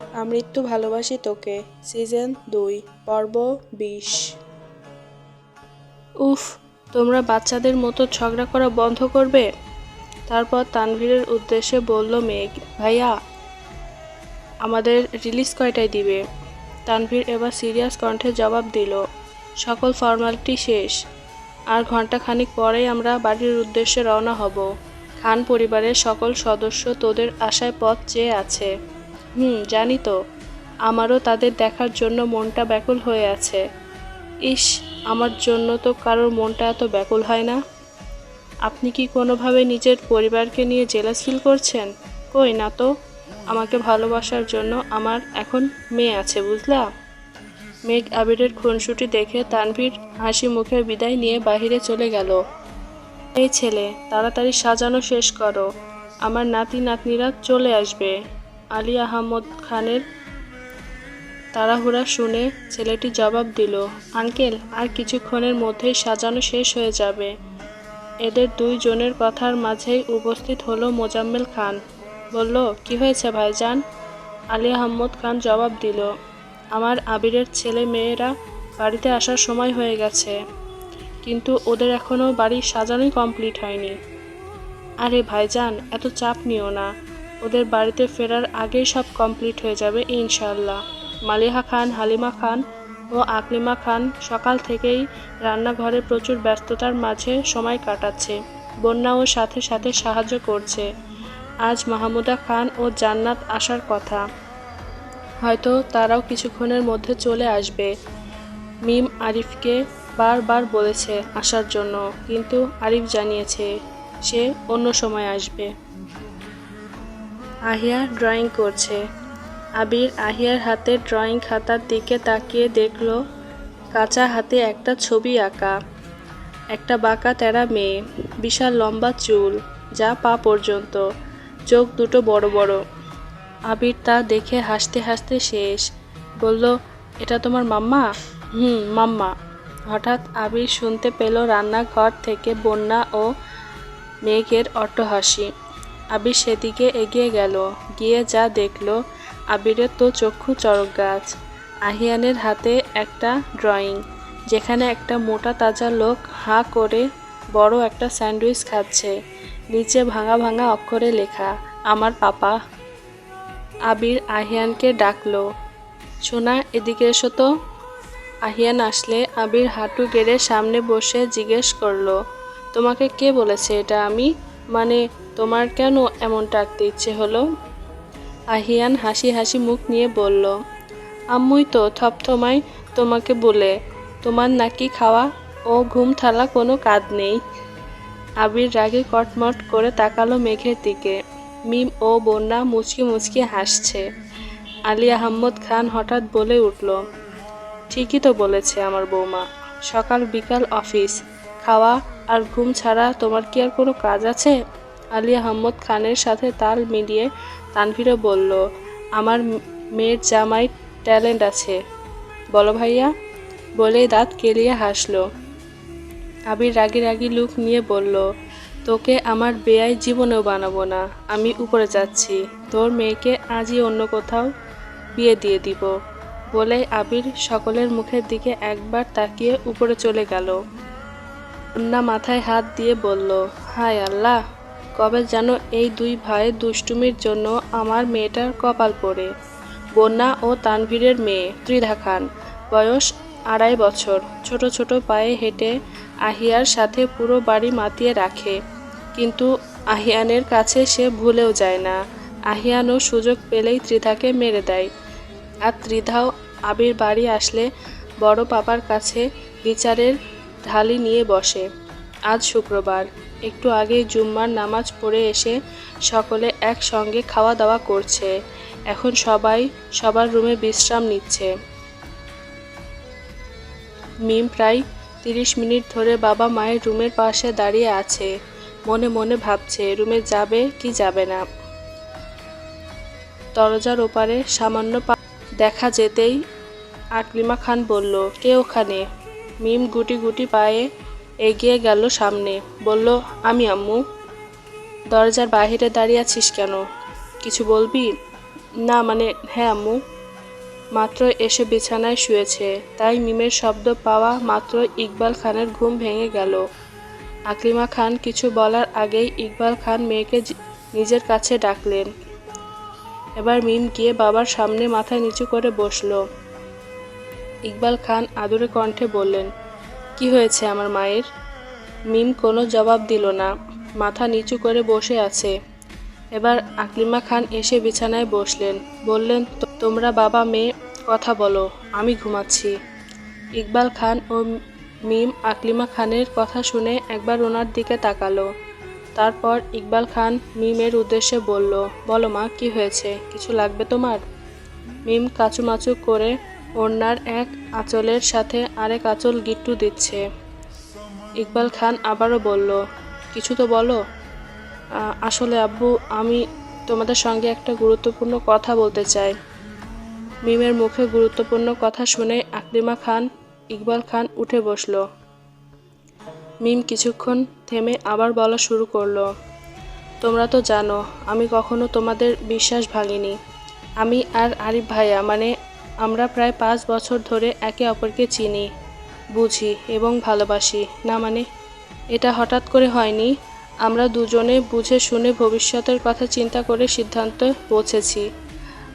আমৃত্যু ভালোবাসি তোকে, সিজন দুই, পর্ব বিশ। উফ, তোমরা বাচ্চাদের মতো ঝগড়া করা বন্ধ করবে? তারপর তানভীরের উদ্দেশ্যে বলল মেঘ, ভাইয়া, আমাদের রিলিজ কয়টায় দিবে? তানভীর এবার সিরিয়াস কণ্ঠে জবাব দিল, সকল ফর্মালিটি শেষ। আর ঘণ্টা ঘন্টাখানিক পরেই আমরা বাড়ির উদ্দেশ্যে রওনা হব। খান পরিবারের সকল সদস্য তোদের আশায় পথ চেয়ে আছে। হুম, জানি তো। আমারও তাদের দেখার জন্য মনটা ব্যাকুল হয়ে আছে। ইস, আমার জন্য তো কারোর মনটা এত ব্যাকুল হয় না। আপনি কি কোনোভাবে নিজের পরিবারকে নিয়ে জেলাস ফিল করছেন? কই না তো। আমাকে ভালোবাসার জন্য আমার এখন মেয়ে আছে, বুঝলা? মেঘ আবিরের খুনসুটি দেখে তানভীর হাসি মুখে বিদায় নিয়ে বাহিরে চলে গেল। এই ছেলে, তাড়াতাড়ি সাজানো শেষ করো। আমার নাতি নাতনিরা চলে আসবে। আলী আহমদ খানের তাড়াহুড়া শুনে ছেলেটি জবাব দিল, আঙ্কেল, আর কিছুক্ষণের মধ্যেই সাজানো শেষ হয়ে যাবে। এদের দুই জনের কথার মাঝেই উপস্থিত হলো মোজাম্মেল খান। বলল, কি হয়েছে ভাইজান? আলী আহম্মদ খান জবাব দিল, আমার আবিরের ছেলে মেয়েরা বাড়িতে আসার সময় হয়ে গেছে, কিন্তু ওদের এখনও বাড়ি সাজানোই কমপ্লিট হয়নি। আরে ভাইজান, এত চাপ নিও না। ওদের বাড়িতে ফেরার আগেই সব কমপ্লিট হয়ে যাবে ইনশাল্লাহ মালিহা খান, হালিমা খান ও আকলিমা খান সকাল থেকেই রান্নাঘরে প্রচুর ব্যস্ততার মাঝে সময় কাটাচ্ছে, বন্যাও সাথে সাথে সাহায্য করছে। আজ মাহমুদা খান ও জান্নাত আসার কথা। হয়তো তারাও কিছুক্ষণের মধ্যে চলে আসবে। মিম আরিফকে বারবার বলেছে আসার জন্য, কিন্তু আরিফ জানিয়েছে সে অন্য সময় আসবে। আহিয়া ড্রয়িং করছে। আবির আহিয়ার হাতে ড্রয়িং খাতার দিকে তাকিয়ে দেখল, কাঁচা হাতে একটা ছবি আঁকা। একটা বাঁকা তেরা মেয়ে, বিশাল লম্বা চুল, যা পা পর্যন্ত, চোখ দুটো বড় বড়। আবির তা দেখে হাসতে হাসতে শেষ। বলল, এটা তোমার মাম্মা? হুম, মাম্মা। হঠাৎ আবির শুনতে পেল রান্নাঘর থেকে বন্যা ও মেঘের অট্টহাসি। আবির সেদিকে এগিয়ে গেল, গিয়ে যা দেখল আবিরের তো চক্ষু চরক গাছ। আহিয়ানের হাতে একটা ড্রয়িং, যেখানে একটা মোটা তাজা লোক হাঁ করে বড় একটা স্যান্ডউইচ খাচ্ছে। নিচে ভাঙা ভাঙা অক্ষরে লেখা, আমার পাপা। আবির আহিয়ানকে ডাকলো, সোনা, এদিকে এসো তো। আহিয়ান আসলে আবির হাঁটু গেড়ে সামনে বসে জিজ্ঞেস করল, তোমাকে কে বলেছে এটা আমি? মানে তোমার কেন এমন টাকতে ইচ্ছে হলো? আহিয়ান হাসি হাসি মুখ নিয়ে বলল, আম্মুই তো থপথমাই তোমাকে বলে, তোমার নাকি খাওয়া ও ঘুম থালা কোনো কাজ নেই। আবির রাগে কটমট করে তাকালো মেঘের দিকে। মিম ও বন্যা মুচকি মুচকি হাসছে। আলী আহম্মদ খান হঠাৎ বলে উঠল, ঠিকই তো বলেছে আমার বৌমা, সকাল বিকাল অফিস, খাওয়া আর ঘুম ছাড়া তোমার কি আর কোনো কাজ আছে? আলী আহম্মদ খানের সাথে তাল মিলিয়ে তানভীরও বলল, আমার মেয়ের জামাই ট্যালেন্ট আছে। বলো ভাইয়া। বলেই দাঁত কেলিয়ে হাসলো। আবির রাগি রাগি লুক নিয়ে বলল, তোকে আমার বেয়াই জীবনেও বানাবো না। আমি উপরে যাচ্ছি। তোর মেয়েকে আজই অন্য কোথাও বিয়ে দিয়ে দিব। বলে আবির সকলের মুখের দিকে একবার তাকিয়ে উপরে চলে গেল। অন্যা মাথায় হাত দিয়ে বলল, হায় আল্লাহ, কবে যেন এই দুই ভাই দুষ্টুমির জন্য আমার মেয়েটার কপাল পড়ে। বন্যা ও তানভীরের মেয়ে, ত্রিধা খান, বয়স আড়াই বছর। ছোট ছোট পায়ে হেঁটে আহিয়ার সাথে পুরো বাড়ি মাতিয়ে রাখে। কিন্তু আহিয়ানের কাছে সে ভুলেও যায় না। আহিয়ানও সুযোগ পেলেই ত্রিধাকে মেরে দেয়। আর ত্রিধাও আবির বাড়ি আসলে বড় পাপার কাছে বিচারের ঢালি নিয়ে বসে। আজ শুক্রবার। একটু আগেই জুম্মার নামাজ পড়ে এসে সকলে একসঙ্গে খাওয়া দাওয়া করছে। এখন সবাই সবার রুমে বিশ্রাম নিচ্ছে। মিম প্রায় তিরিশ মিনিট ধরে বাবা মায়ের রুমের পাশে দাঁড়িয়ে আছে। মনে মনে ভাবছে, রুমে যাবে কি যাবে না। দরজার ওপারে সামান্য দেখা যেতেই আকলিমা খান বলল, কে ওখানে? মিম গুটি গুটি পায়ে এগিয়ে গেল সামনে। বলল, আমি আম্মু। দরজার বাহিরে দাঁড়িয়ে আছিস কেন? কিছু বলবি? না মানে হ্যাঁ আম্মু। মাত্র এসে বিছানায় শুয়েছে। তাই মিমের শব্দ পাওয়া মাত্র ইকবাল খানের ঘুম ভেঙে গেল। আকলিমা খান কিছু বলার আগেই ইকবাল খান মেয়েকে নিজের কাছে ডাকলেন। এবার মিম গিয়ে বাবার সামনে মাথা নিচু করে বসল। ইকবাল খান আদুরে কণ্ঠে বললেন, কি হয়েছে আমার মায়ের? মিম কোনো জবাব দিল না, মাথা নিচু করে বসে আছে। এবার আকলিমা খান এসে বিছানায় বসলেন, বললেন "তো- তোমরা বাবা, মেয়ে, কথা বলো, আমি ঘুমাচ্ছি। ইকবাল খান ও মিম আকলিমা খানের কথা শুনে একবার ওনার দিকে তাকালো। তারপর ইকবাল খান মিমের উদ্দেশ্যে বলল, বলো মা, কি হয়েছে? কিছু লাগবে তোমার? মিম কাচুমাচু করে ওড়নার এক আঁচলের সাথে আরেক আঁচল গিট্টু দিচ্ছে। ইকবাল খান আবারও বলল, কিছু তো বলো। আসলে আব্বু, আমি তোমাদের সঙ্গে একটা গুরুত্বপূর্ণ কথা বলতে চাই। মিমের মুখে গুরুত্বপূর্ণ কথা শুনে আকলিমা খান, ইকবাল খান উঠে বসল। মিম কিছুক্ষণ থেমে আবার বলা শুরু করল, তোমরা তো জানো, আমি কখনো তোমাদের বিশ্বাস ভাঙিনি। আমি আর আরিফ ভাইয়া মানে আমরা প্রায় পাঁচ বছর ধরে একে অপরকে চিনি, বুঝি এবং ভালোবাসি। না মানে? এটা হঠাৎ করে হয়নি। আমরা দুজনে বুঝে শুনে ভবিষ্যতের কথা চিন্তা করে সিদ্ধান্তে পৌঁছেছি।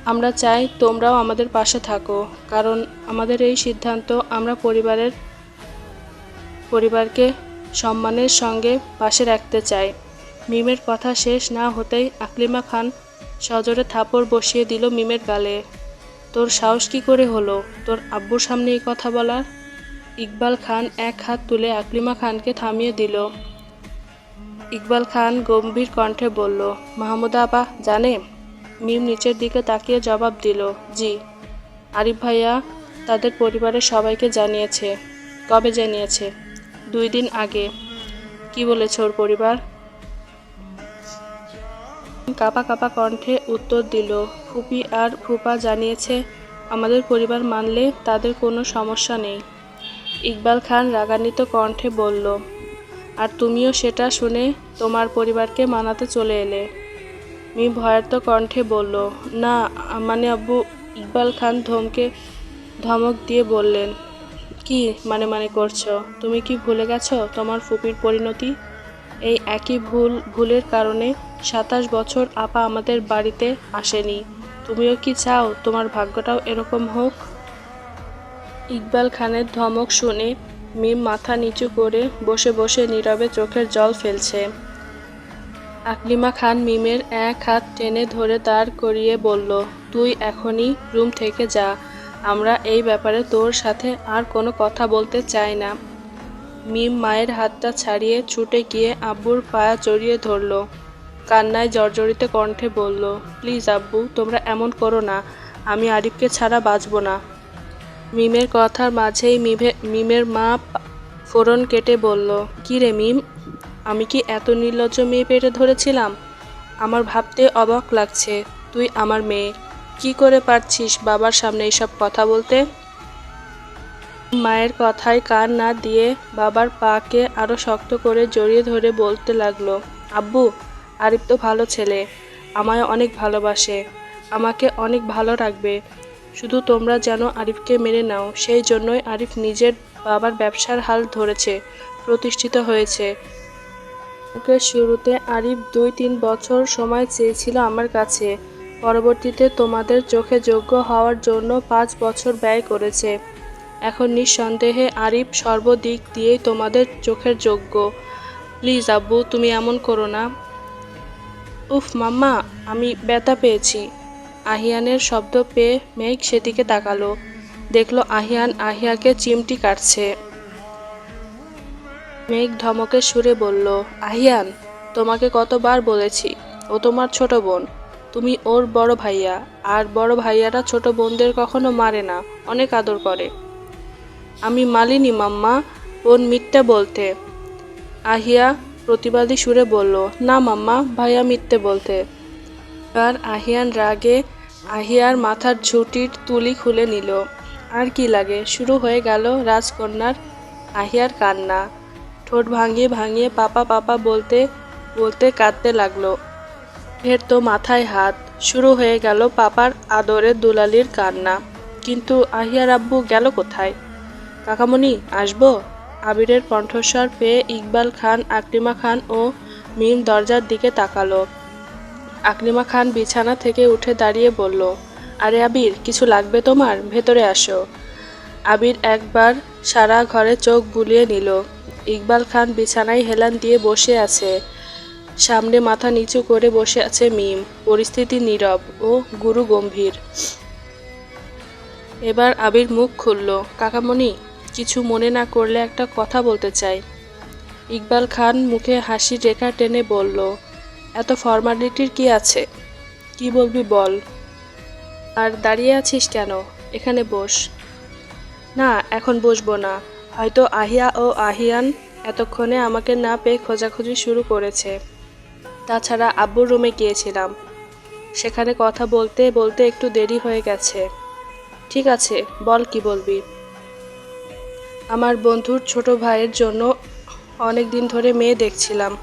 আমরা চাই তোমরাও আমাদের পাশে থাকো, কারণ আমাদের এই সিদ্ধান্ত আমরা পরিবারের, পরিবারকে সম্মানের সঙ্গে পাশে রাখতে চাই। মিমের কথা শেষ না হতেই আকলিমা খান সজোরে থাপড় বসিয়ে দিল মিমের গালে। তোর সাহস কি করে হলো? তোর আব্বুর সামনে এই কথা বলার? ইকবাল খান এক হাত তুলে আকলিমা খানকে থামিয়ে দিল। ইকবাল খান গম্ভীর কণ্ঠে বলল, মাহমুদা আপা, জানে? মিম নিচের দিকে তাকিয়ে জবাব দিল, জি। আরিফ ভাইয়া তাদের পরিবারের সবাইকে জানিয়েছে। কবে জানিয়েছে? দুই দিন আগে। কি বলেছে ওর পরিবার? কাপা কাপা কণ্ঠে উত্তর দিল, ফুপি আর ফুপা জানিয়েছে আমাদের পরিবার মানলে তাদের কোনো সমস্যা নেই। ইকবাল খান রাগান্বিত কণ্ঠে বলল, আর তুমিও সেটা শুনে তোমার পরিবারকে মানাতে চলে এলে। মি ভয়ার্ত কণ্ঠে বলল, না মানে আব্বু, ইকবাল খান ধমকে, ধমক দিয়ে বললেন, কি মানে মানে করছ? তুমি কি ভুলে গেছো তোমার ফুপির পরিণতি? এই একই ভুল, ভুলের কারণে সাতাশ বছর আপা আমাদের বাড়িতে আসেনি। তুমিও কি চাও তোমার ভাগ্যটাও এরকম হোক? ইকবাল খানের ধমক শুনে মিম মাথা নিচু করে বসে বসে নীরবে চোখের জল ফেলছে। আকলিমা খান মিমের এক হাত টেনে ধরে দাঁড় করিয়ে বলল, তুই এখনই রুম থেকে যা। আমরা এই ব্যাপারে তোর সাথে আর কোনো কথা বলতে চাই না। মিম মায়ের হাতটা ছাড়িয়ে ছুটে গিয়ে আব্বুর পায়া জড়িয়ে ধরল। কান্নায় জর্জরিত কণ্ঠে বলল, প্লিজ আব্বু, তোমরা এমন করো না, আমি আরিফকে ছাড়া বাঁচব না। মিমের কথার মাঝেই মিভে, মিমের মা ফোড়ন কেটে বলল, কি রে মিম, আমি কি এত নির্লজ্জ মেয়ে পেটে ধরেছিলাম? আমার ভাবতে অবাক লাগছে, তুই আমার মেয়ে। কি করে পারছিস বাবার সামনে এইসব কথা বলতে? মায়ের কথায় কান না দিয়ে বাবার পাকে আরও শক্ত করে জড়িয়ে ধরে বলতে লাগল, আব্বু, আরিফ তো ভালো ছেলে, আমায় অনেক ভালোবাসে, আমাকে অনেক ভালো রাখবে। শুধু তোমরা যেন আরিফকে মেনে নাও, সেই জন্যই আরিফ নিজের বাবার ব্যবসার হাল ধরেছে, প্রতিষ্ঠিত হয়েছে। ওকে শুরুতে আরিফ দুই তিন বছর সময় চেয়েছিল আমার কাছে, পরবর্তীতে তোমাদের চোখে যোগ্য হওয়ার জন্য পাঁচ বছর ব্যয় করেছে। এখন নিঃসন্দেহে আরিফ সর্বদিক দিয়েই তোমাদের চোখের যোগ্য। প্লিজ আব্বু, তুমি এমন করো না। উফ, মাম্মা, আমি ব্যথা পেয়েছি। আহিয়ানের শব্দ পেয়ে মেঘ সেদিকে তাকালো। দেখল আহিয়ান আহিয়াকে চিমটি কাটছে। মেঘ ধমকে সুরে বলল, আহিয়ান, তোমাকে কতবার বলেছি, ও তোমার ছোট বোন। তুমি ওর বড় ভাইয়া, আর বড় ভাইয়ারা ছোট বোনদের কখনো মারে না, অনেক আদর করে। আমি মালিনী মাম্মা, ওর মিথ্যা বলতে। আহিয়া প্রতিবাদী সুরে বলল, না মাম্মা, ভাইয়া মিথ্যে বলতে। আর আহিয়ান রাগে আহিয়ার মাথার ঝুঁটির তুলি খুলে নিল। আর কি লাগে? শুরু হয়ে গেল রাজকন্যার আহিয়ার কান্না। ঠোঁট ভাঙিয়ে ভাঙিয়ে পাপা পাপা বলতে বলতে কাঁদতে লাগল। ফের তো মাথায় হাত। শুরু হয়ে গেল পাপার আদরের দুলালির কান্না। কিন্তু আহিয়ার আব্বু গেল কোথায়? কাকামণি, আসব? আবিরের কণ্ঠস্বর পেয়ে ইকবাল খান, আকলিমা খান ও মিম দরজার দিকে তাকালো। আকলিমা খান বিছানা থেকে উঠে দাঁড়িয়ে বলল, আরে আবির, কিছু লাগবে তোমার? ভেতরে আসো। আবির একবার সারা ঘরে চোখ বুলিয়ে নিল। ইকবাল খান বিছানায় হেলান দিয়ে বসে আছে। সামনে মাথা নিচু করে বসে আছে মিম। পরিস্থিতি নীরব ও গুরু গম্ভীর এবার আবির মুখ খুলল, কাকামণি কিছু মনে না করলে একটা কথা বলতে চাই। ইকবাল খান মুখে হাসির রেখা টেনে বলল, এত ফর্মালিটির কি আছে? কি বলবি বল। আর দাঁড়িয়ে আছিস কেন? এখানে বস। না, এখন বসবো না। হয়তো আহিয়া ও আহিয়ান এতক্ষণে আমাকে না পেয়ে খোঁজাখুঁজি শুরু করেছে। তাছাড়া আব্বুর রুমে গিয়েছিলাম। সেখানে কথা বলতে বলতে একটু দেরি হয়ে গেছে। ঠিক আছে, বল কি বলবি? আমার বন্ধুর ছোট ভাইয়ের জন্য অনেক দিন ধরে মেয়ে দেখছিলাম।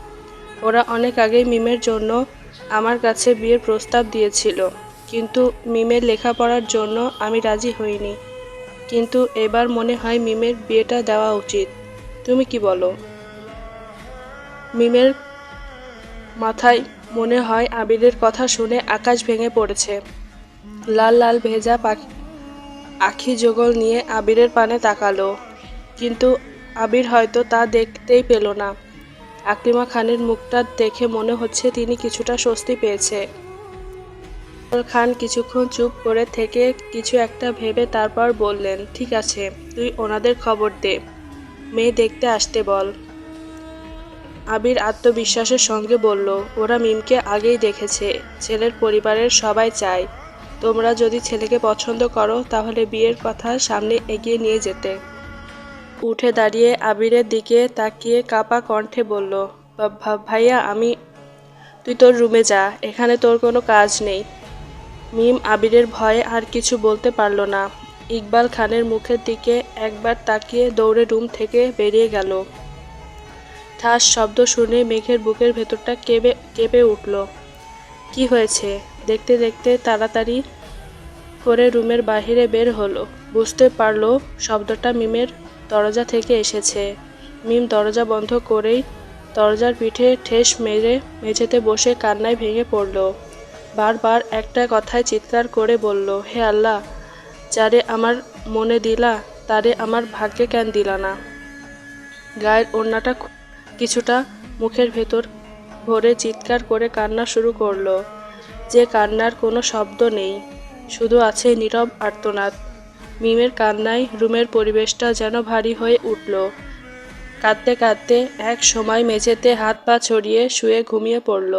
ওরা অনেক আগেই মিমের জন্য আমার কাছে বিয়ের প্রস্তাব দিয়েছিল। কিন্তু মিমের লেখাপড়ার জন্য আমি রাজি হইনি। কিন্তু এবার মনে হয় মিমের বিয়েটা দেওয়া উচিত। তুমি কি বলো? মিমের মাথায় মনে হয় আবিরের কথা শুনে আকাশ ভেঙে পড়েছে। লাল লাল ভেজা পাখি আখি যোগল নিয়ে আবিরের পানে তাকালো। কিন্তু আবির হয়তো তা দেখতেই পেল না। আকলিমা খানের মুখটা দেখে মনে হচ্ছে তিনি কিছুটা স্বস্তি পেয়েছে। খান কিছুক্ষণ চুপ করে থেকে কিছু একটা ভেবে তারপর বললেন, ঠিক আছে, তুই ওনাদের খবর দে। মেয়ে দেখতে আসতে বল। আবির আত্মবিশ্বাসের সঙ্গে বলল, ওরা মিমকে আগেই দেখেছে। ছেলের পরিবারের সবাই চায়। তোমরা যদি ছেলেকে পছন্দ করো, তাহলে বিয়ের কথা সামনে এগিয়ে নিয়ে যেতে। উঠে দাঁড়িয়ে আবিরের দিকে তাকিয়ে কাপা কণ্ঠে বলল "ভা- ভা- ভাইয়া, আমি, তুই তোর রুমে যা, এখানে তোর কোনো কাজ নেই মিম আবিরের ভয়ে আর কিছু বলতে পারল না। ইকবাল খানের মুখের দিকে একবার তাকিয়ে দৌড়ে রুম থেকে বেরিয়ে গেল। ঠাস শব্দ শুনে মেঘের বুকের ভেতরটা কেঁপে কেঁপে উঠল। কি হয়েছে দেখতে দেখতে তাড়াতাড়ি করে রুমের বাইরে বের হলো। বুঝতে পারল শব্দটা মিমের দরজা থেকে এসেছে। মিম দরজা বন্ধ করেই দরজার পিঠে ঠেস মেরে মেঝেতে বসে কান্নায় ভেঙে পড়ল। বারবার একটা কথায় চিৎকার করে বলল, হে আল্লাহ, যারে আমার মনে দিলা, তারে আমার ভাগ্যে কেন দিলা না? গায়ের ওড়নাটা কিছুটা মুখের ভেতর ভরে চিৎকার করে কান্না শুরু করল। যে কান্নার কোনো শব্দ নেই, শুধু আছে নীরব আর্তনাদ। মিমের কান্নায় রুমের পরিবেশটা যেন ভারী হয়ে উঠল। কাঁদতে কাঁদতে এক সময় মেঝেতে হাত পা ছড়িয়ে শুয়ে ঘুমিয়ে পড়ল।